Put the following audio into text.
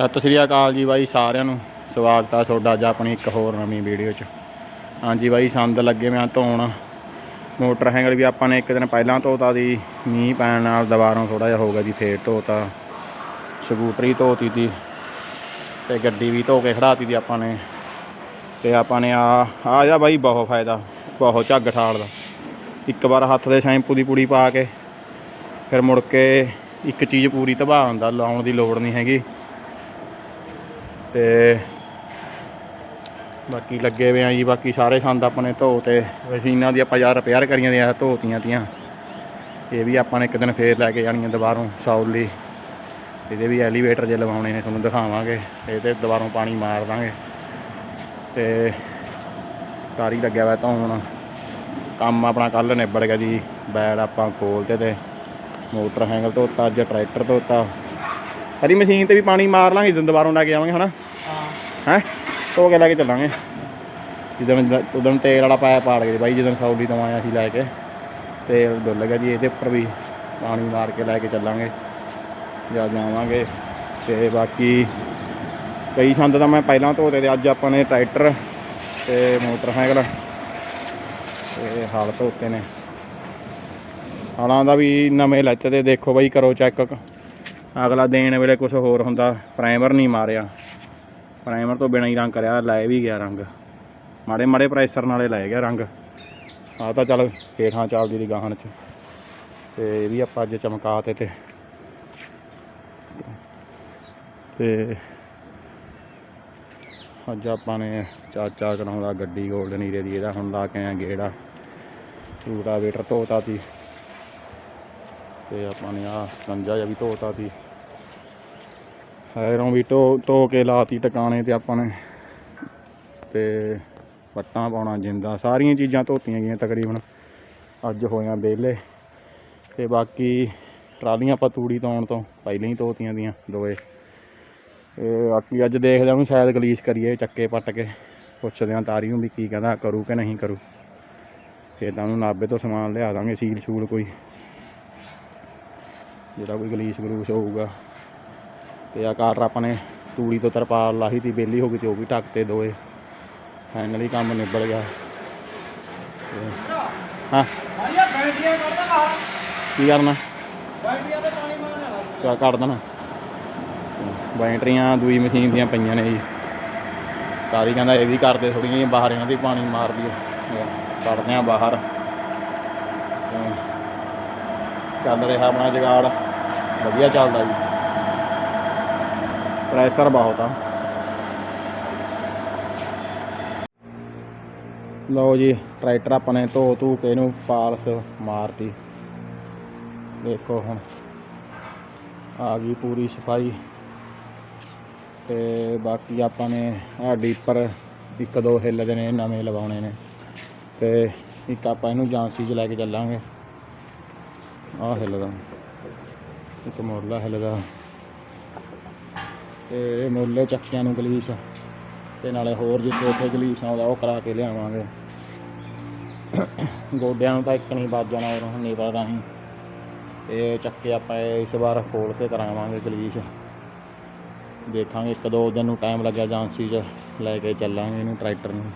ਸਤਿ ਸ੍ਰੀ ਅਕਾਲ ਜੀ ਬਾਈ, ਸਾਰਿਆਂ ਨੂੰ। ਸਵਾਗਤ ਆ ਤੁਹਾਡਾ ਅੱਜ ਆਪਣੀ ਇੱਕ ਹੋਰ ਨਵੀਂ ਵੀਡੀਓ 'ਚ। ਹਾਂਜੀ ਬਾਈ, ਸੰਦ ਲੱਗੇ ਮੈਂ ਧੋਣ। ਮੋਟਰ ਹੈਂਗਲ ਵੀ ਆਪਾਂ ਨੇ ਇੱਕ ਦਿਨ ਪਹਿਲਾਂ ਧੋਤਾ ਦੀ ਮੀਂਹ ਪੈਣ ਨਾਲ ਦੁਬਾਰਾ ਥੋੜਾ ਜਿਹਾ ਹੋ ਗਿਆ ਜੀ, ਫੇਰ ਧੋਤਾ। ਸਕੂਟਰੀ ਧੋਤੀ ਤੀ ਤੇ ਗੱਡੀ ਵੀ ਧੋ ਕੇ ਖੜਾਤੀ ਦੀ ਆਪਾਂ ਨੇ। ਤੇ ਆਪਾਂ ਨੇ ਆ ਆ ਜਾ ਬਾਈ, ਬਹੁਤ ਫਾਇਦਾ, ਬਹੁਤ ਝੱਗ ਠਾਲ ਦਾ। ਇੱਕ ਵਾਰ ਹੱਥ ਦੇ ਸ਼ੈਂਪੂ ਦੀ ਪੂੜੀ ਪਾ ਕੇ, ਫਿਰ ਮੁੜ ਕੇ ਇੱਕ ਚੀਜ਼ ਪੂਰੀ ਤਬਾਹ ਹੁੰਦਾ, ਲਾਉਣ ਦੀ ਲੋੜ ਨਹੀਂ ਹੈਗੀ। ਤੇ ਬਾਕੀ ਲੱਗੇ ਹੋਏ ਆ ਜੀ, ਬਾਕੀ ਸਾਰੇ ਸੰਦ ਆਪਣੇ ਧੋ ਤੇ ਮਸ਼ੀਨਾਂ ਦੀ ਆਪਾਂ ਯਾਰ ਰਿਪੇਅਰ ਕਰੀਆਂ ਦੀਆਂ, ਧੋਤੀਆਂ ਤੀਆਂ। ਇਹ ਵੀ ਆਪਾਂ ਨੇ ਇੱਕ ਦਿਨ ਫੇਰ ਲੈ ਕੇ ਜਾਣੀਆਂ ਦੁਬਾਰੋਂ ਸੌਲੀ ਇਹਦੇ ਵੀ ਐਲੀਵੇਟਰ ਜੇ ਲਵਾਉਣੇ ਨੇ, ਤੁਹਾਨੂੰ ਦਿਖਾਵਾਂਗੇ। ਇਹਦੇ ਦੁਬਾਰੋਂ ਪਾਣੀ ਮਾਰ ਦਾਂਗੇ। ਤੇ ਸਾਰੀ ਲੱਗਿਆ ਹੋਇਆ ਧੋਣ ਕੰਮ ਆਪਣਾ ਕੱਲ ਨਿਬੜ ਗਿਆ ਜੀ। ਬੈਡ ਆਪਾਂ ਖੋਲਤੇ ਤੇ, ਮੋਟਰ ਹੈਂਗਲ ਧੋਤਾ, ਅੱਜ ਟਰੈਕਟਰ ਧੋਤਾ। ਸਾਰੀ ਮਸ਼ੀਨ ਤੇ ਵੀ ਪਾਣੀ ਮਾਰ ਲਾਂਗੇ ਜਦੋਂ ਦੁਬਾਰੋਂ ਲੈ ਕੇ ਆਵਾਂਗੇ ਹਨਾ? ਹਾਂ। ਹੈ? ਧੋ ਕੇ ਲੈ ਕੇ ਚੱਲਾਂਗੇ। ਜਦੋਂ ਉਦੋਂ ਤੇਲ ਵਾਲਾ ਪਾਇਆ ਪਾੜ ਗਏ ਬਾਈ ਜਦੋਂ ਸੌਦੀ ਤੋਂ ਆਇਆ ਸੀ ਲੈ ਕੇ ਤੇਲ ਡੁੱਲ ਗਿਆ ਜੀ ਇਹਦੇ ਉੱਪਰ ਵੀ ਪਾਣੀ ਮਾਰ ਕੇ ਲੈ ਕੇ ਚੱਲਾਂਗੇ। ਜਦ ਜਾਵਾਂਗੇ ਤੇ ਬਾਕੀ ਕਈ ਸੰਦ ਤਾਂ ਮੈਂ ਪਹਿਲਾਂ ਧੋਤੇ ਤੇ ਅੱਜ ਆਪਾਂ ਨੇ ਟਰੈਕਟਰ ਤੇ ਮੋਟਰਸਾਈਕਲ ਤੇ ਹਲ ਧੋਤੇ ਨੇ। ਹਲਾਂ ਦਾ ਵੀ ਨਵੇਂ ਲੈਤੇ ਤੇ ਦੇਖੋ ਬਾਈ ਕਰੋ ਚੈੱਕ। ਅਗਲਾ ਦੇਣ ਵੇਲੇ ਕੁਝ ਹੋਰ ਹੁੰਦਾ ਪ੍ਰਾਈਮਰ ਨਹੀਂ ਮਾਰਿਆ। ਪ੍ਰਾਈਮਰ ਤੋਂ ਬਿਨਾਂ ਹੀ ਰੰਗ ਕਰਿਆ, ਲੈ ਵੀ ਗਿਆ ਰੰਗ। ਮਾੜੇ ਮਾੜੇ ਪ੍ਰੈਸ਼ਰ ਨਾਲੇ ਲੈ ਗਿਆ ਰੰਗ। ਆ ਤਾਂ ਚੱਲ ਹੇਠਾਂ ਚੱਲਦੀ ਦੀ ਗਾਹਣ ਚ। ਤੇ ਇਹ ਵੀ ਆਪਾਂ ਅੱਜ ਚਮਕਾ ਤੇ। ਤੇ ਤੇ ਅੱਜ ਆਪਾਂ ਨੇ ਚਾਚਾ ਕਰਾਉਂਦਾ ਗੱਡੀ ਗੋਲਡਨ ਹੀਰੇ ਦੀ, ਇਹਦਾ ਹੁਣ ਲਾ ਕੇ ਆਇਆ ਗੇੜਾ। ਰੂਟਾ ਵੇਟਰ ਧੋਤਾ ਸੀ। ਤੇ ਆਪਾਂ ਨੇ ਆ ਸੰਜਾ ਜਿਹਾ ਵੀ ਧੋਤਾ ਸੀ। ਹੈਰੋਂ ਵੀ ਧੋ ਧੋ ਕੇ ਲਾਤੀ ਟਿਕਾਣੇ ਤੇ ਆਪਾਂ ਨੇ। ਤੇ ਪੱਟਾਂ ਪਾਉਣਾ ਜਿੰਦਾ, ਸਾਰੀਆਂ ਚੀਜ਼ਾਂ ਧੋਤੀਆਂ ਗਈਆਂ ਤਕਰੀਬਨ। ਅੱਜ ਹੋਇਆ ਵਿਹਲੇ। ਤੇ ਬਾਕੀ ਟਰਾਲੀਆਂ ਆਪਾਂ ਤੂੜੀ ਤੋਂ ਤੋਂ ਪਹਿਲਾਂ ਹੀ ਧੋਤੀਆਂ ਦੀਆਂ ਦੋਏ ਤੇ ਬਾਕੀ ਅੱਜ ਦੇਖਦੇ ਹਾਂ ਸ਼ਾਇਦ ਗਲੀਸ ਕਰੀਏ, ਚੱਕੇ ਪੱਟ ਕੇ। ਪੁੱਛਦੇ ਹਾਂ ਤਾਰੀ ਨੂੰ ਵੀ ਕੀ ਕਹਿੰਦਾ, ਕਰੂ ਕਿ ਨਹੀਂ ਕਰੂ। ਫਿਰ ਤਾਂ ਉਹਨੂੰ ਨਾਭੇ ਤੋਂ ਸਮਾਨ ਲਿਆ ਦਾਂਗੇ ਸੀਲ ਸ਼ੂਲ ਕੋਈ। ਜਿਹੜਾ ਕੋਈ ਗਲੀਸ ਗਲੂਸ ਹੋਊਗਾ। ਤੇ ਆ ਕਾਰ ਆਪਾਂ ਨੇ ਤੂੜੀ ਤੋਂ ਤਰਪਾਲ ਲਾਹੀ ਤੀ ਬੇਲੀ ਹੋ ਗਈ ਤੇ, ਉਹ ਵੀ ਢੱਕ ਤੇ ਦੋਏ। ਫਾਈਨਲੀ ਕੰਮ ਨਿਬੜ ਗਿਆ। ਹਾਂ। ਕੀ ਕਰਨਾ? ਬੈਟਰੀਆਂ ਤੇ ਦੇਣਾ? ਬੈਟਰੀਆਂ, ਦੂਈ ਮਸ਼ੀਨ ਦੀਆਂ ਪਈਆਂ ਨੇ ਜੀ। ਕਾਰੀ ਕਹਿੰਦਾ ਇਹ ਵੀ ਕਰਦੇ ਥੋੜੀਆਂ ਜਿਹੀਆਂ ਬਾਹਰ ਇਹਨਾਂ ਦੀ ਪਾਣੀ ਮਾਰਦੀ ਹੈ ਕੱਢਦੇ ਆ ਬਾਹਰ। ਚੱਲ ਰਿਹਾ ਆਪਣਾ ਜਗਾੜ। ਵਧੀਆ ਚੱਲਦਾ ਜੀ। ਪ੍ਰੈਸ਼ਰ ਬਹੁਤ ਆ। ਲਓ ਜੀ ਟਰੈਕਟਰ ਆਪਾਂ ਨੇ ਧੋ ਧੂ ਕੇ ਇਹਨੂੰ ਪਾਲਸ ਮਾਰਤੀ। ਦੇਖੋ ਹੁਣ, ਆ ਗਈ ਪੂਰੀ ਸਫ਼ਾਈ। ਤੇ ਬਾਕੀ ਆਪਾਂ ਨੇ ਆ ਡੀਪਰ, ਇੱਕ ਦੋ ਹਿੱਲ ਦੇ ਨੇ ਨਵੇਂ ਲਵਾਉਣੇ ਨੇ। ਤੇ ਇੱਕ ਆਪਾਂ ਇਹਨੂੰ ਏਜੰਸੀ 'ਚ ਲੈ ਕੇ ਚੱਲਾਂਗੇ। ਆਹ ਹਿੱਲਦਾ ਇੱਕ ਮੋਰਲਾ ਹਿੱਲਦਾ ਤੇ ਇਹ ਮੁੱਲੇ ਚੱਕਿਆਂ ਨੂੰ ਗਲੀਸ। ਤੇ ਨਾਲੇ ਹੋਰ ਜਿੱਥੇ ਉੱਥੇ ਗਲੀਸ ਆਉਂਦਾ ਉਹ ਕਰਾ ਕੇ ਲਿਆਵਾਂਗੇ। ਗੋਡਿਆਂ ਨੂੰ ਤਾਂ ਇੱਕ ਨਹੀਂ ਵੱਜ ਜਾਣਾ ਉਹ ਨਹੀਂ ਪਤਾ ਨਹੀਂ। ਤੇ ਚੱਕੇ ਆਪਾਂ ਇਸ ਵਾਰ ਖੋਲ ਕੇ ਕਰਾਵਾਂਗੇ ਗਲੀਚ ਦੇਖਾਂਗੇ ਇੱਕ ਦੋ ਦਿਨ ਨੂੰ ਟਾਈਮ ਲੱਗਿਆ, ਏਜੰਸੀ 'ਚ ਲੈ ਕੇ ਚੱਲਾਂਗੇ ਇਹਨੂੰ ਟਰੈਕਟਰ ਨੂੰ।